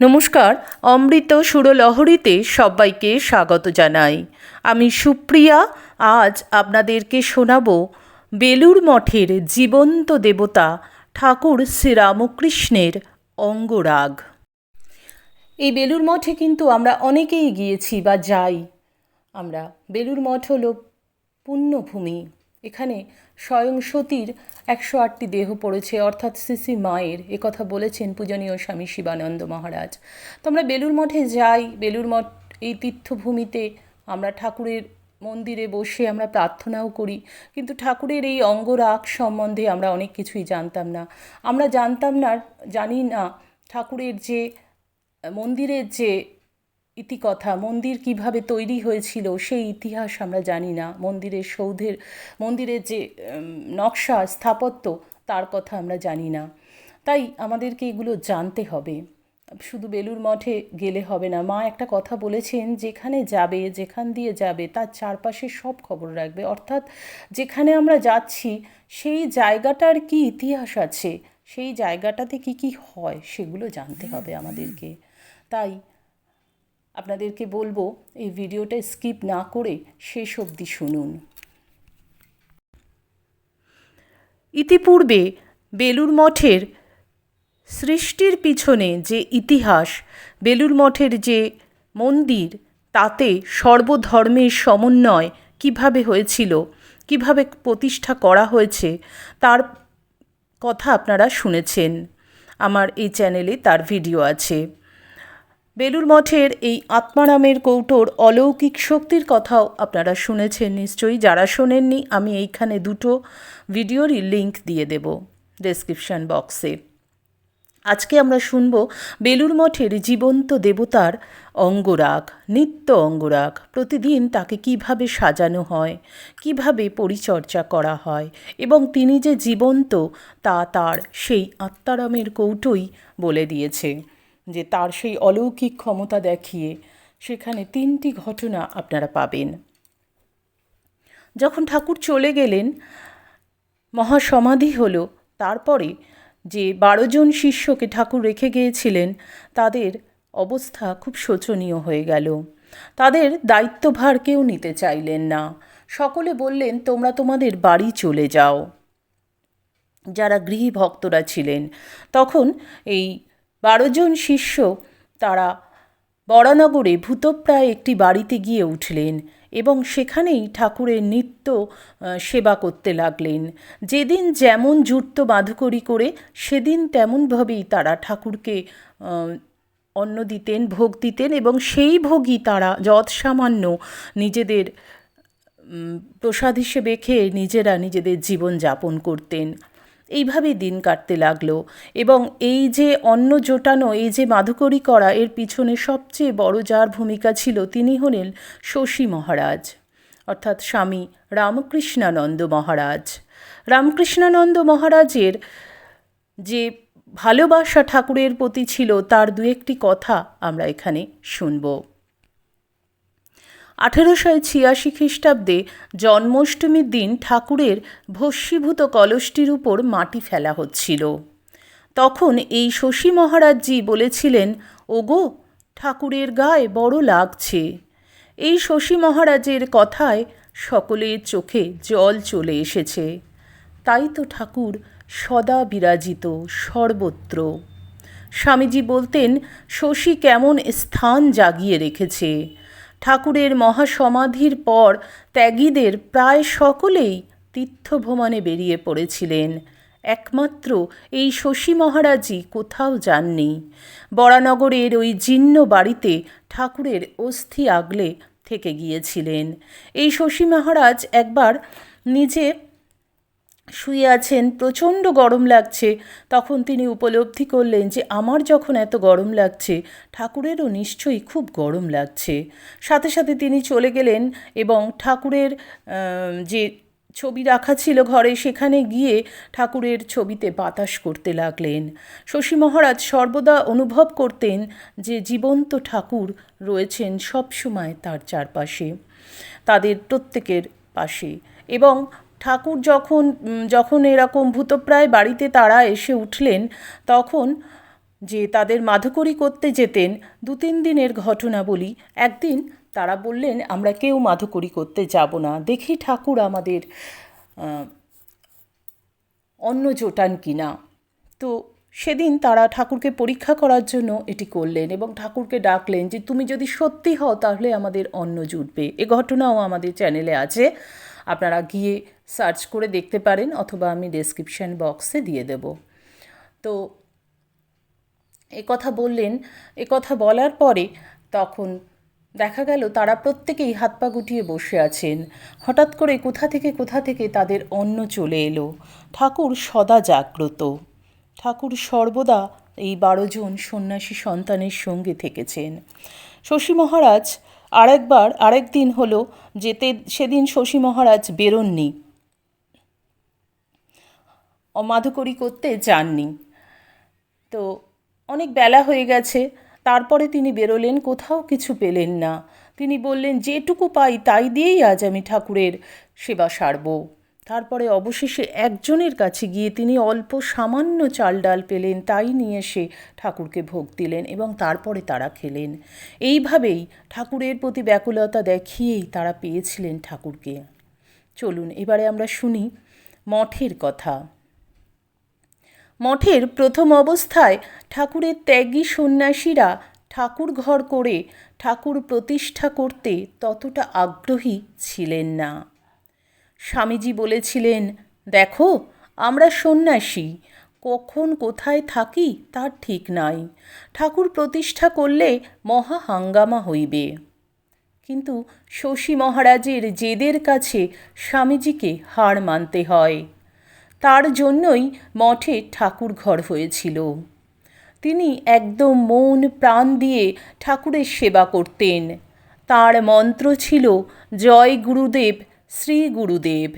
নমস্কার, অমৃত সুরলহরীতে সবাইকে স্বাগত জানাই। আমি সুপ্রিয়া, আজ আপনাদেরকে শোনাব বেলুর মঠের জীবন্ত দেবতা ঠাকুর শ্রীরামকৃষ্ণের অঙ্গরাগ। এই বেলুর মঠে কিন্তু আমরা অনেকেই গিয়েছি বা যাই। আমরা বেলুর মঠ হলো পুণ্যভূমি। এখানে স্বয়ং সতীর একশো আটটি দেহ পড়েছে, অর্থাৎ শ্রী মায়ের। কথা বলেছেন পূজনীয় স্বামী শিবানন্দ মহারাজ। তো আমরা বেলুর মঠে যাই বেলুর মঠ, এই তীর্থভূমিতে আমরা ঠাকুরের মন্দিরে বসে আমরা প্রার্থনাও করি, কিন্তু ঠাকুরের এই অঙ্গরাগ সম্বন্ধে আমরা অনেক কিছুই জানতাম না। আমরা জানতাম না, জানি না ঠাকুরের যে, মন্দিরের যে ইতিকথা, মন্দির কীভাবে তৈরি হয়েছিল সেই ইতিহাস আমরা জানি না। মন্দিরের সৌধের, মন্দিরের যে নকশা, স্থাপত্য, তার কথা আমরা জানি না। তাই আমাদেরকে এগুলো জানতে হবে। শুধু বেলুর মঠে গেলে হবে না। মা একটা কথা বলেছেন, যেখানে যাবে, যেখান দিয়ে যাবে, তার চারপাশে সব খবর রাখবে। অর্থাৎ যেখানে আমরা যাচ্ছি, সেই জায়গাটার কি ইতিহাস আছে? সেই জায়গাটাতে কি কি হয়? সেগুলো জানতে হবে আমাদেরকে। তাই আপনাদেরকে বলব, এই ভিডিওটা স্কিপ না করে শেষ অবধি শুনুন। ইতিপূর্বে বেলুর মঠের সৃষ্টির পিছনে যে ইতিহাস বেলুর মঠের যে মন্দির, তাতে সর্বধর্মের সমন্বয় কীভাবে হয়েছিল, কীভাবে প্রতিষ্ঠা করা হয়েছে, তার কথা আপনারা শুনেছেন। আমার এই চ্যানেলে তার ভিডিও আছে। বেলুর মঠের এই আত্মারামের কৌটোর অলৌকিক শক্তির কথাও আপনারা শুনেছেন নিশ্চয়ই। যারা শোনেননি, আমি এইখানে দুটো ভিডিওরই লিংক দিয়ে দেব ডেসক্রিপশন বক্সে। আজকে আমরা শুনব বেলুর মঠের জীবন্ত দেবতার অঙ্গরাগ, নিত্য অঙ্গরাগ। প্রতিদিন তাকে কীভাবে সাজানো হয়, কীভাবে পরিচর্যা করা হয় এবং তিনি যে জীবন্ত তা তার সেই আত্মারামের কৌটোই বলে দিয়েছে। যে তার সেই অলৌকিক ক্ষমতা দেখিয়ে সেখানে তিনটি ঘটনা আপনারা পাবেন। যখন ঠাকুর চলে গেলেন, মহাসমাধি হলো। তারপরে যে বারো জন শিষ্যকে ঠাকুর রেখে গিয়েছিলেন, তাদের অবস্থা খুব শোচনীয় হয়ে গেল। তাদের দায়িত্বভার কেউ নিতে চাইলেন না। সকলে বললেন, তোমরা তোমাদের বাড়ি চলে যাও। যারা গৃহী ভক্তরা ছিলেন, তখন এই বারো জন শিষ্য তারা বরানগরে ভূতপ্রায় একটি বাড়িতে গিয়ে উঠলেন এবং সেখানেই ঠাকুরের নিত্য সেবা করতে লাগলেন। যেদিন যেমন জুটত বাঁধুকরি করে, সেদিন তেমনভাবেই তারা ঠাকুরকে অন্ন দিতেন, ভোগ দিতেন এবং সেই ভোগই তারা যৎ সামান্য নিজেদের প্রসাদ হিসেবে খেয়ে নিজেরা নিজেদের জীবন যাপন করতেন। এইভাবেই দিন কাটতে লাগল। এবং এই যে অন্ন জোটানো, এই যে মাধুকরী করা, এর পিছনে সবচেয়ে বড় যার ভূমিকা ছিল তিনি হলেন শশী মহারাজ, অর্থাৎ স্বামী রামকৃষ্ণানন্দ মহারাজ। রামকৃষ্ণানন্দ মহারাজের যে ভালোবাসা ঠাকুরের প্রতি ছিল, তার দু একটি কথা আমরা এখানে শুনব। আঠেরোশো ছিয়াশি খ্রিস্টাব্দে জন্মাষ্টমীর দিন ঠাকুরের ভস্মীভূত কলসটির উপর মাটি ফেলা হচ্ছিল। তখন এই শশী মহারাজজি বলেছিলেন, ওগো, ঠাকুরের গায়ে বড় লাগছে। এই শশী মহারাজের কথায় সকলের চোখে জল চলে এসেছে। তাই তো ঠাকুর সদা বিরাজিত, সর্বত্র। স্বামীজি বলতেন, শশী কেমন স্থান জাগিয়ে রেখেছে। ঠাকুরের মহাসমাধির পর ত্যাগীদের প্রায় সকলেই তীর্থভ্রমণে বেরিয়ে পড়েছিলেন। একমাত্র এই শশী মহারাজই কোথাও যাননি। বরানগরের ওই জীর্ণ বাড়িতে ঠাকুরের অস্থি আগলে থেকে গিয়েছিলেন। এই শশী মহারাজ একবার নিজে শুয়ে আছেন, প্রচণ্ড গরম লাগছে। তখন তিনি উপলব্ধি করলেন যে, আমার যখন এত গরম লাগছে, ঠাকুরেরও নিশ্চয়ই খুব গরম লাগছে। সাথে সাথে তিনি চলে গেলেন এবং ঠাকুরের যে ছবি রাখা ছিল ঘরে, সেখানে গিয়ে ঠাকুরের ছবিতে বাতাস করতে লাগলেন। শশী মহারাজ সর্বদা অনুভব করতেন যে, জীবন্ত ঠাকুর রয়েছেন সবসময় তার চারপাশে, তাদের প্রত্যেকের পাশে এবং ঠাকুর যখন যখন এরকম ভূতপ্রায় বাড়িতে তারা এসে উঠলেন, তখন যে তাদের মাধুকরী করতে যেতেন, দু তিন দিনের ঘটনা বলি। একদিন তারা বললেন, আমরা কেউ মাধুকরী করতে যাব না। দেখি ঠাকুর আমাদের অন্ন জোটান কিনা তো সেদিন তারা ঠাকুরকে পরীক্ষা করার জন্য এটি করলেন এবং ঠাকুরকে ডাকলেন যে, তুমি যদি সত্যি হও তাহলে আমাদের অন্ন জুটবে। এ ঘটনাও আমাদের চ্যানেলে আছে। আপনারা গিয়ে সার্চ করে দেখতে পারেন অথবা আমি ডেসক্রিপশন বক্সে দিয়ে দেব। তো এ কথা বললেন, এ কথা বলার পরে তখন দেখা গেল তারা প্রত্যেকেই হাত পা গুটিয়ে বসে আছেন। হঠাৎ করে কোথা থেকে কোথা থেকে তাদের অন্ন চলে এলো। ঠাকুর সদা জাগ্রত। ঠাকুর সর্বদা এই বারো জন সন্ন্যাসী সন্তানের সঙ্গে থেকেছেন। শশী মহারাজ আরেকবার আরেক দিন হলো যেতে, সেদিন শশী মহারাজ বেরোননি। অমাধকরী করতে যাননি। তো অনেক বেলা হয়ে গেছে, তারপরে তিনি বেরোলেন, কোথাও কিছু পেলেন না। তিনি বললেন, যেটুকু পাই তাই দিয়েই আজ আমি ঠাকুরের সেবা সারব। তারপরে অবশেষে একজনের কাছে গিয়ে তিনি অল্প সামান্য চাল ডাল পেলেন, তাই নিয়ে এসে ঠাকুরকে ভোগ দিলেন এবং তারপরে তারা খেলেন। এইভাবেই ঠাকুরের প্রতি ব্যাকুলতা দেখিয়েই তারা পেয়েছিলেন ঠাকুরকে। চলুন, এবারে আমরা শুনি মঠের কথা। মঠের প্রথম অবস্থায় ঠাকুরের ত্যাগী সন্ন্যাসীরা ঠাকুর ঘর করে ঠাকুর প্রতিষ্ঠা করতে ততটা আগ্রহী ছিলেন না। স্বামীজি বলেছিলেন, দেখো, আমরা সন্ন্যাসী, কখন কোথায় থাকি তার ঠিক নাই। ঠাকুর প্রতিষ্ঠা করলে মহা হাঙ্গামা হইবে কিন্তু শশী মহারাজের জেদের কাছে স্বামীজিকে হার মানতে হয়। তার জন্যই মঠে ঠাকুর ঘর হয়েছিল। তিনি একদম মন প্রাণ দিয়ে ঠাকুরের সেবা করতেন। তার মন্ত্র ছিল, জয় গুরুদেব, শ্রী গুরুদেব।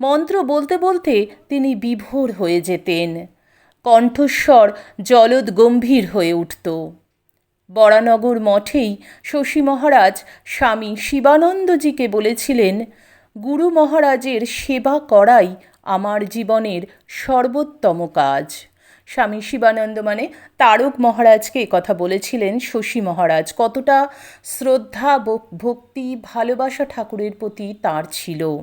মন্ত্র বলতে বলতে তিনি বিভোর হয়ে যেতেন। কণ্ঠস্বর জলদ গম্ভীর হয়ে উঠত। বরানগর মঠেই শশী মহারাজ স্বামী শিবানন্দজিকে বলেছিলেন, গুরু মহারাজের সেবা করাই আমার জীবনের সর্বোত্তম কাজ। স্বামী শিবানন্দ মানে তারক মহারাজকে কথা বলেছিলেন শশী মহারাজ। কতটা শ্রদ্ধা ভক্তি, ভালোবাসা ঠাকুরের প্রতি তার ছিল।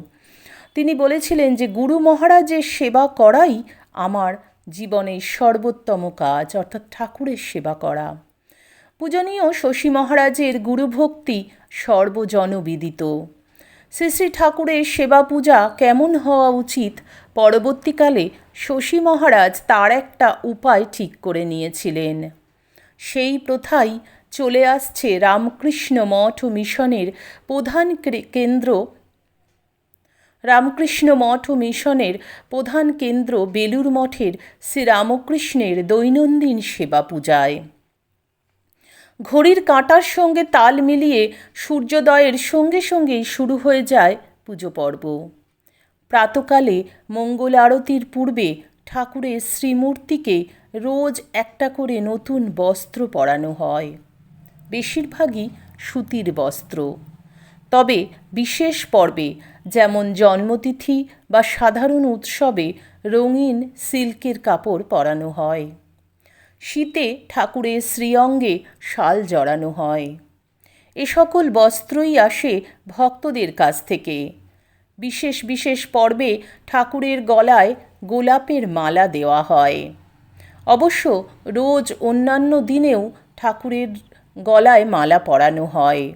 তিনি বলেছিলেন যে, গুরু মহারাজের সেবা করাই আমার জীবনের সর্বোত্তম কাজ অর্থাৎ ঠাকুরের সেবা করা। পূজনীয় শশী মহারাজের গুরুভক্তি সর্বজনবিদিত। শ্রী শ্রী ঠাকুরের সেবা পূজা কেমন হওয়া উচিত? পরবর্তীকালে শশী মহারাজ তার একটা উপায় ঠিক করে নিয়েছিলেন। সেই প্রথাই চলে আসছে রামকৃষ্ণ মঠ মিশনের প্রধান কেন্দ্র। রামকৃষ্ণ মঠ ও মিশনের প্রধান কেন্দ্র বেলুর মঠের শ্রীরামকৃষ্ণের দৈনন্দিন সেবা পূজায় ঘড়ির কাঁটার সঙ্গে তাল মিলিয়ে সূর্যোদয়ের সঙ্গে সঙ্গেই শুরু হয়ে যায় পুজো পর্ব। প্রাতকালে মঙ্গল আরতির পূর্বে ঠাকুরের শ্রীমূর্তিকে রোজ একটা করে নতুন বস্ত্র পরানো হয়। বেশিরভাগই সুতির বস্ত্র। তবে বিশেষ পর্বে যেমন জন্মতিথি বা সাধারণ উৎসবে রঙিন সিল্কের কাপড় পরানো হয়। শীতে ঠাকুরের শ্রীঅঙ্গে শাল জড়ানো হয়। এ সকল বস্ত্রই আসে ভক্তদের কাছ থেকে। বিশেষ বিশেষ পর্বে ঠাকুরের গলায় গোলাপের মালা দেওয়া হয়। অবশ্য রোজ অন্যান্য দিনেও ঠাকুরের গলায় মালা পরানো হয়।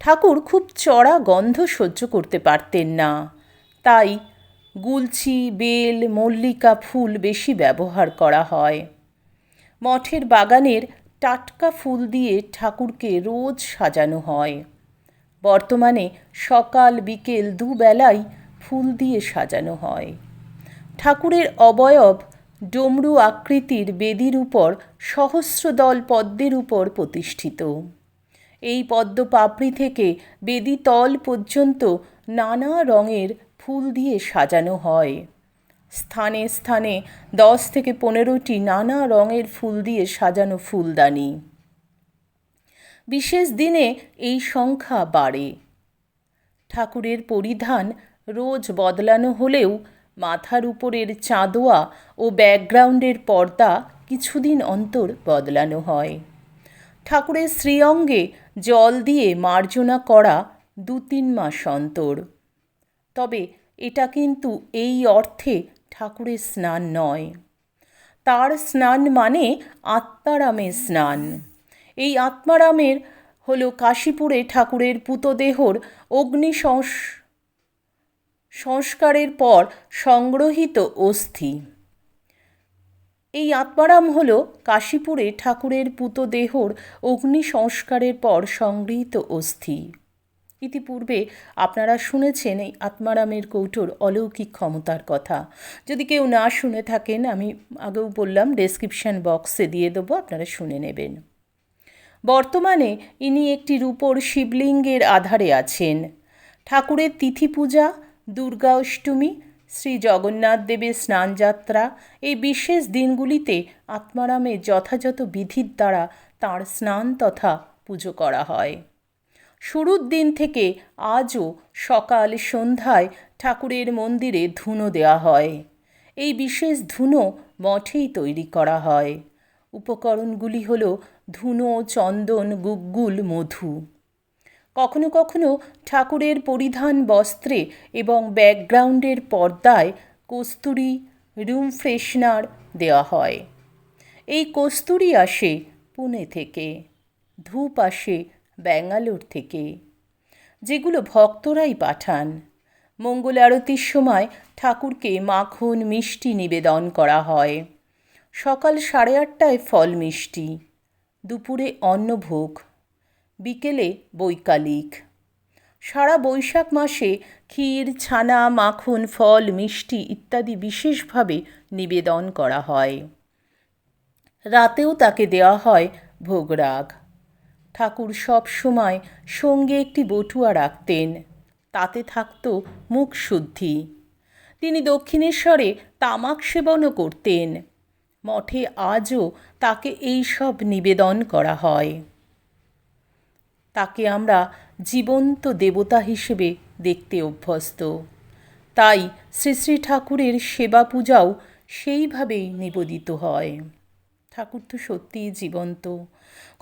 ঠাকুর খুব চড়া গন্ধ সহ্য করতে পারতেন না। তাই গুলছি, বেল, মল্লিকা ফুল বেশি ব্যবহার করা হয়। মঠের বাগানের টাটকা ফুল দিয়ে ঠাকুরকে রোজ সাজানো হয়। বর্তমানে সকাল বিকেল দুবেলাই ফুল দিয়ে সাজানো হয়। ঠাকুরের অবয়ব ডমরু আকৃতির বেদির উপর সহস্রদল পদ্মের উপর প্রতিষ্ঠিত। এই পদ্ম পাপড়ি থেকে বেদি তল পর্যন্ত নানা রঙের ফুল দিয়ে সাজানো হয়। স্থানে স্থানে দশ থেকে পনেরোটি নানা রঙের ফুল দিয়ে সাজানো ফুলদানি। বিশেষ দিনে এই সংখ্যা বাড়ে। ঠাকুরের পরিধান রোজ বদলানো হলেও মাথার উপরের চাঁদোয়া ও ব্যাকগ্রাউন্ডের পর্দা কিছুদিন অন্তর বদলানো হয়। ঠাকুরের শ্রীঅঙ্গে জল দিয়ে মার্জনা করা দু তিন মাস অন্তর। তবে এটা কিন্তু এই অর্থে ঠাকুরের স্নান নয়। তার স্নান মানে আত্মারামের স্নান। এই আত্মারামের হলো কাশীপুরে ঠাকুরের পুতদেহর অগ্নি সংস্কারের পর সংগ্রহীত অস্থি। এই আত্মারাম হল কাশীপুরে ঠাকুরের পুতদেহর অগ্নি সংস্কারের পর সংগৃহীত অস্থি। ইতিপূর্বে আপনারা শুনেছেন এই আত্মারামের কৌটোর অলৌকিক ক্ষমতার কথা। যদি কেউ না শুনে থাকেন, আমি আগেও বললাম ডেসক্রিপশন বক্সে দিয়ে দেবো, আপনারা শুনে নেবেন। বর্তমানে ইনি একটি রূপোর শিবলিঙ্গের আধারে আছেন। ঠাকুরের তিথি পূজা দুর্গা অষ্টমী, শ্রী জগন্নাথ দেবের স্নানযাত্রা, এই বিশেষ দিনগুলিতে আত্মারামের যথাযথ বিধির দ্বারা তাঁর স্নান তথা পুজো করা হয়। শুরুর দিন থেকে আজও সকাল সন্ধ্যায় ঠাকুরের মন্দিরে ধুনো দেওয়া হয়। এই বিশেষ ধুনো মঠেই তৈরি করা হয়। উপকরণগুলি হল ধুনো, চন্দন, গুগ্গুল, মধু। কখনো কখনো ঠাকুরের পরিধান বস্ত্রে এবং ব্যাকগ্রাউন্ডের পর্দায় কস্তুরি, রুম ফ্রেশনার দেওয়া হয়। এই কস্তুরি আসে পুনে থেকে। ধূপ আসে ব্যাঙ্গালোর থেকে। যেগুলো ভক্তরাই পাঠান। মঙ্গল আরতির সময় ঠাকুরকে মাখন, মিষ্টি নিবেদন করা হয়। সকাল সাড়ে আটটায় ফল মিষ্টি। দুপুরে অন্নভোগ। বিকেলে বৈকালিক। সারা বৈশাখ মাসে ক্ষীর, ছানা, মাখন, ফল, মিষ্টি ইত্যাদি বিশেষভাবে নিবেদন করা হয়। রাতেও তাকে দেওয়া হয় ভোগরাগ। ঠাকুর সব সময় সঙ্গে একটি বটুয়া রাখতেন। তাতে থাকত মুখ শুদ্ধি। তিনি দক্ষিণেশ্বরে তামাক সেবনও করতেন। মঠে আজও তাকে এই সব নিবেদন করা হয়। তাকে আমরা জীবন্ত দেবতা হিসেবে দেখতে অভ্যস্ত। তাই শ্রী শ্রী ঠাকুরের সেবা পূজাও সেইভাবেই নিবেদিত হয়। ঠাকুর তো সত্যিই জীবন্ত।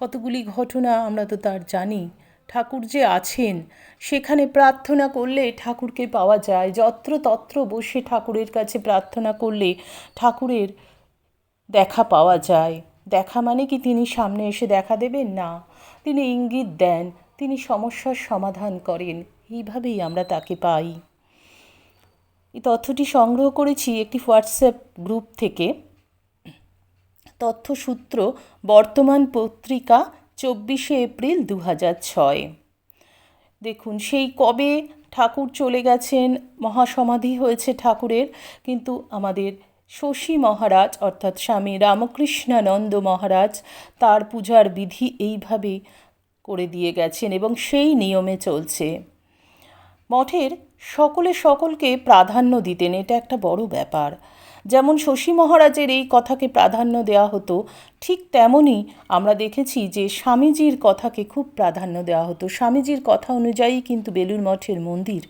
কতগুলি ঘটনা আমরা তো তার জানি। ঠাকুর যে আছেন, সেখানে প্রার্থনা করলে ঠাকুরকে পাওয়া যায়। যত্র তত্র বসে ঠাকুরের কাছে প্রার্থনা করলে ঠাকুরের দেখা পাওয়া যায়। দেখা মানে কি তিনি সামনে এসে দেখা দেবেন? না। তিনি ইঙ্গিত দেন, তিনি সমস্যার সমাধান করেন। এইভাবেই আমরা তাকে পাই। এই তথ্যটি সংগ্রহ করেছি একটি হোয়াটসঅ্যাপ গ্রুপ থেকে। তথ্যসূত্র বর্তমান পত্রিকা চব্বিশে এপ্রিল দু ছয়। দেখুন, সেই কবে ঠাকুর চলে গেছেন, মহাসমাধি হয়েছে ঠাকুরের, কিন্তু আমাদের শশী মহারাজ, অর্থাৎ স্বামী রামকৃষ্ণানন্দ মহারাজ, তার পূজার বিধি এইভাবে করে দিয়ে গেছেন এবং সেই নিয়মে চলছে। মঠের সকলে সকলকে প্রাধান্য দিতেন, এটা একটা বড় ব্যাপার। যেমন শশী মহারাজের এই কথাকে প্রাধান্য দেওয়া হতো, ঠিক তেমনই আমরা দেখেছি যে স্বামীজির কথাকে খুব প্রাধান্য দেওয়া হতো। স্বামীজির কথা অনুযায়ী কিন্তু বেলুর মঠের মন্দির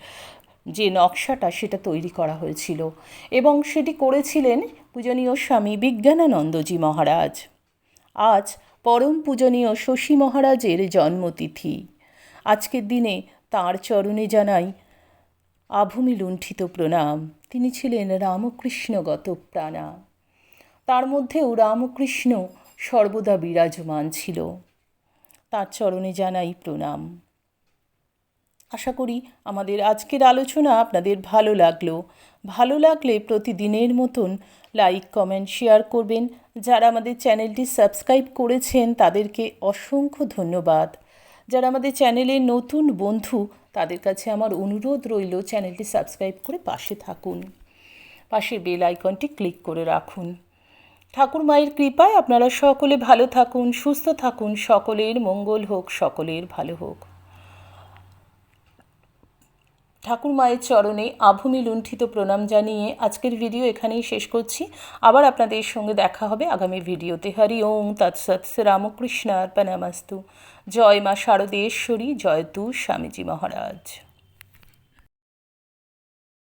যে নকশাটা সেটা তৈরি করা হয়েছিল এবং সেটি করেছিলেন পূজনীয় স্বামী বিজ্ঞানানন্দজি মহারাজ। আজ পরম পূজনীয় শশী মহারাজের জন্মতিথি। আজকের দিনে তাঁর চরণে জানাই আভূমি লুণ্ঠিত প্রণাম। তিনি ছিলেন রামকৃষ্ণগত প্রাণা। তার মধ্যেও রামকৃষ্ণ সর্বদা বিরাজমান ছিল। তার চরণে জানাই প্রণাম। আশা করি আমাদের আজকের আলোচনা আপনাদের ভালো লাগল। ভালো লাগলে প্রতিদিনের মতন লাইক, কমেন্ট, শেয়ার করবেন। যারা আমাদের চ্যানেলটি সাবস্ক্রাইব করেছেন তাদেরকে অসংখ্য ধন্যবাদ। যারা আমাদের চ্যানেলের নতুন বন্ধু তাদের কাছে আমার অনুরোধ রইল চ্যানেলটি সাবস্ক্রাইব করে পাশে থাকুন। পাশে বেল আইকনটি ক্লিক করে রাখুন। ঠাকুর মায়ের কৃপায় আপনারা সকলে ভালো থাকুন, সুস্থ থাকুন, সকলের মঙ্গল হোক, সকলের ভালো হোক। ঠাকুর মায়ের চরণে আভূমি লুণ্ঠিত প্রণাম জানিয়ে আজকের ভিডিও এখানেই শেষ করছি। আবার আপনাদের সঙ্গে দেখা হবে আগামী ভিডিওতে। হরি ওং তৎসৎ রামকৃষ্ণ অর্পণামাস্তু জয় মা শারদেশ্বরী, জয় তু স্বামীজি মহারাজ।